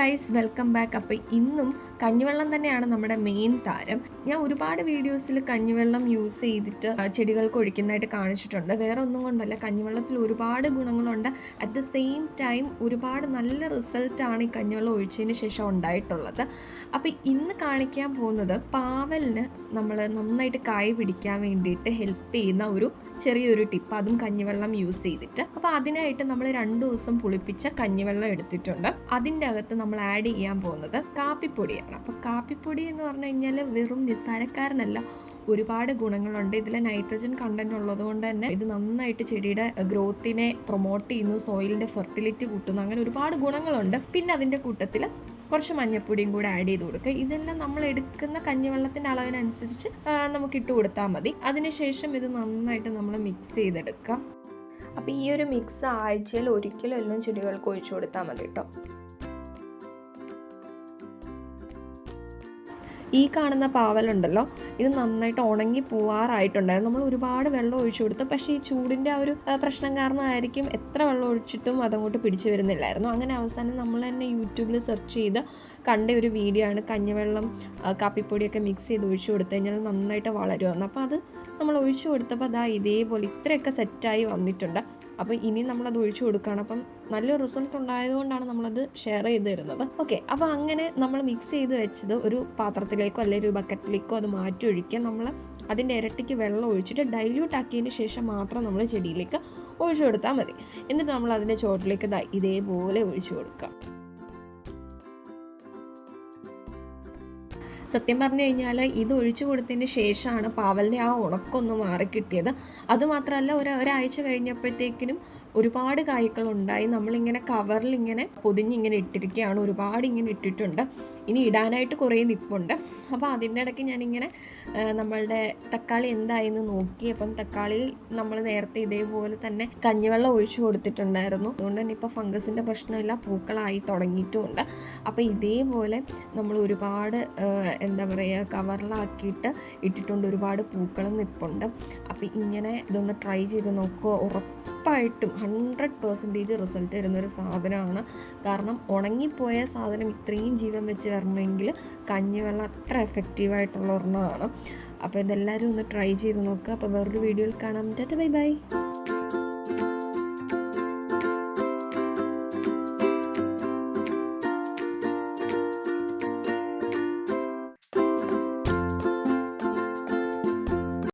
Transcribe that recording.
Guys welcome back അപ്പോൾ ഇന്നും കഞ്ഞിവെള്ളം തന്നെയാണ് നമ്മുടെ മെയിൻ താരം. ഞാൻ ഒരുപാട് വീഡിയോസിൽ കഞ്ഞിവെള്ളം യൂസ് ചെയ്തിട്ട് ചെടികൾക്ക് ഒഴിക്കുന്നതായിട്ട് കാണിച്ചിട്ടുണ്ട്. വേറെ ഒന്നും കൊണ്ടല്ല കഞ്ഞിവെള്ളത്തിൽ ഒരുപാട് ഗുണങ്ങളുണ്ട്. അറ്റ് ദ സെയിം ടൈം ഒരുപാട് നല്ല റിസൾട്ടാണ് ഈ കഞ്ഞിവെള്ളം ഒഴിച്ചതിന് ശേഷം ഉണ്ടായിട്ടുള്ളത്. അപ്പോൾ ഇന്ന് കാണിക്കാൻ പോകുന്നത് പാവലിന് നമ്മൾ നന്നായിട്ട് കായ് പിടിക്കാൻ വേണ്ടിയിട്ട് ഹെൽപ്പ് ചെയ്യുന്ന ഒരു ചെറിയൊരു ടിപ്പ്. അതും കഞ്ഞിവെള്ളം യൂസ് ചെയ്തിട്ട്. അപ്പോൾ അതിനായിട്ട് നമ്മൾ രണ്ട് ദിവസം പുളിപ്പിച്ച കഞ്ഞിവെള്ളം എടുത്തിട്ടുണ്ട്. അതിന്റെ അകത്ത് നമ്മൾ ആഡ് ചെയ്യാൻ പോകുന്നത് കാപ്പിപ്പൊടിയാണ്. അപ്പോൾ കാപ്പിപ്പൊടി എന്ന് പറഞ്ഞു കഴിഞ്ഞാൽ വെറും നിസ്സാരക്കാരനല്ല. ഒരുപാട് ഗുണങ്ങളുണ്ട്. ഇതിൽ നൈട്രജൻ കണ്ടന്റ് ഉള്ളത് കൊണ്ട് തന്നെ ഇത് നന്നായിട്ട് ചെടിയുടെ ഗ്രോത്തിനെ പ്രൊമോട്ട് ചെയ്യുന്നു. സോയിലിന്റെ ഫെർട്ടിലിറ്റി കൂട്ടുന്നു. അങ്ങനെ ഒരുപാട് ഗുണങ്ങളുണ്ട്. പിന്നെ അതിന്റെ കൂട്ടത്തിൽ കുറച്ച് മഞ്ഞപ്പൊടിയും കൂടെ ആഡ് ചെയ്ത് കൊടുക്കുക. ഇതെല്ലാം നമ്മൾ എടുക്കുന്ന കഞ്ഞിവെള്ളത്തിന്റെ അളവിനനുസരിച്ച് നമുക്ക് ഇട്ട് കൊടുത്താൽ മതി. അതിനുശേഷം ഇത് നന്നായിട്ട് നമ്മൾ മിക്സ് ചെയ്തെടുക്കാം അപ്പോൾ ഈ ഒരു മിക്സ് ആഴ്ചയിൽ ഒരിക്കലും എല്ലാം ചെടികൾക്ക് ഒഴിച്ചു കൊടുത്താൽ മതി കേട്ടോ. ഈ കാണുന്ന പാവലുണ്ടല്ലോ ഇത് നന്നായിട്ട് ഉണങ്ങി പോവാറായിട്ടുണ്ടായിരുന്നു. നമ്മൾ ഒരുപാട് വെള്ളം ഒഴിച്ചു കൊടുത്തു. പക്ഷേ ഈ ചൂടിന്റെ ആ ഒരു പ്രശ്നം കാരണമായിരിക്കും എത്ര വെള്ളം ഒഴിച്ചിട്ടും അതങ്ങോട്ട് പിടിച്ചു വരുന്നില്ലായിരുന്നു. അങ്ങനെ അവസാനം നമ്മൾ തന്നെ യൂട്യൂബിൽ സെർച്ച് ചെയ്ത് കണ്ട ഒരു വീഡിയോ ആണ് കഞ്ഞിവെള്ളം കാപ്പിപ്പൊടിയൊക്കെ മിക്സ് ചെയ്ത് ഒഴിച്ചു കൊടുത്തു കഴിഞ്ഞാൽ നന്നായിട്ട് വളരുമെന്ന്. അപ്പോൾ അത് നമ്മൾ ഒഴിച്ചു കൊടുത്തപ്പോൾ അതാ ഇതേപോലെ ഇത്രയൊക്കെ സെറ്റായി വന്നിട്ടുണ്ട്. അപ്പോൾ ഇനി നമ്മളത് ഒഴിച്ചു കൊടുക്കുകയാണ്. അപ്പം നല്ല റിസൾട്ട് ഉണ്ടായതുകൊണ്ടാണ് നമ്മളത് ഷെയർ ചെയ്ത് തരുന്നത്. ഓക്കെ അപ്പോൾ അങ്ങനെ നമ്മൾ മിക്സ് ചെയ്ത് വെച്ചത് ഒരു പാത്രത്തിലേക്കോ അല്ലെങ്കിൽ ഒരു ബക്കറ്റിലേക്കോ അത് മാറ്റി ഒഴിക്കുക നമ്മൾ അതിന്റെ ഇരട്ടിക്ക് വെള്ളം ഒഴിച്ചിട്ട് ഡൈല്യൂട്ട് ആക്കിയതിന് ശേഷം മാത്രം നമ്മൾ ചെടിയിലേക്ക് ഒഴിച്ചു കൊടുത്താൽ മതി. എന്നിട്ട് നമ്മൾ അതിന്റെ ചോട്ടിലേക്ക് ഇതേപോലെ ഒഴിച്ചു കൊടുക്കുക. സത്യം പറഞ്ഞു കഴിഞ്ഞാൽ ഇത് ഒഴിച്ചു കൊടുത്തതിന് ശേഷമാണ് പാവലിന്റെ ആ ഉണക്കൊന്ന് മാറിക്കിട്ടിയത്. അതുമാത്രമല്ല ഒരു ഒരാഴ്ച കഴിഞ്ഞപ്പോഴത്തേക്കിനും ഒരുപാട് കായ്ക്കളുണ്ടായി. നമ്മളിങ്ങനെ കവറിൽ ഇങ്ങനെ പൊതിഞ്ഞിങ്ങനെ ഇട്ടിരിക്കുകയാണ്. ഒരുപാട് ഇങ്ങനെ ഇട്ടിട്ടുണ്ട്. ഇനി ഇടാനായിട്ട് കുറേ നിപ്പുണ്ട്. അപ്പോൾ അതിന്റെ ഇടയ്ക്ക് ഞാനിങ്ങനെ നമ്മളുടെ തക്കാളി എന്തായെന്ന് നോക്കി. അപ്പം തക്കാളി നമ്മൾ നേരത്തെ ഇതേപോലെ തന്നെ കഞ്ഞിവെള്ളം ഒഴിച്ചു കൊടുത്തിട്ടുണ്ടായിരുന്നു. അതുകൊണ്ട് തന്നെ ഇപ്പോൾ ഫംഗസിന്റെ പ്രശ്നമില്ല. പൂക്കളായി തുടങ്ങിയിട്ടുമുണ്ട് അപ്പോൾ ഇതേപോലെ നമ്മൾ ഒരുപാട് എന്താ പറയുക കവറിലാക്കിയിട്ട് ഇട്ടിട്ടുണ്ട്. ഒരുപാട് പൂക്കളും നിൽപ്പുണ്ട് അപ്പോൾ ഇങ്ങനെ ഇതൊന്ന് ട്രൈ ചെയ്ത് നോക്കുക. ഉറപ്പായിട്ടും ഹൺഡ്രഡ് പെർസെന്റേജ് റിസൾട്ട് തരുന്നൊരു സാധനമാണ്. കാരണം ഉണങ്ങിപ്പോയ സാധനം ഇത്രയും ജീവൻ വെച്ച് വരണമെങ്കിൽ കഞ്ഞിവെള്ളം അത്ര എഫക്റ്റീവായിട്ടുള്ള ഒരെണ്ണമാണ്. അപ്പോൾ ഇതെല്ലാവരും ഒന്ന് ട്രൈ ചെയ്ത് നോക്കുക. അപ്പോൾ വേറൊരു വീഡിയോയിൽ കാണാം. Tata bye bye.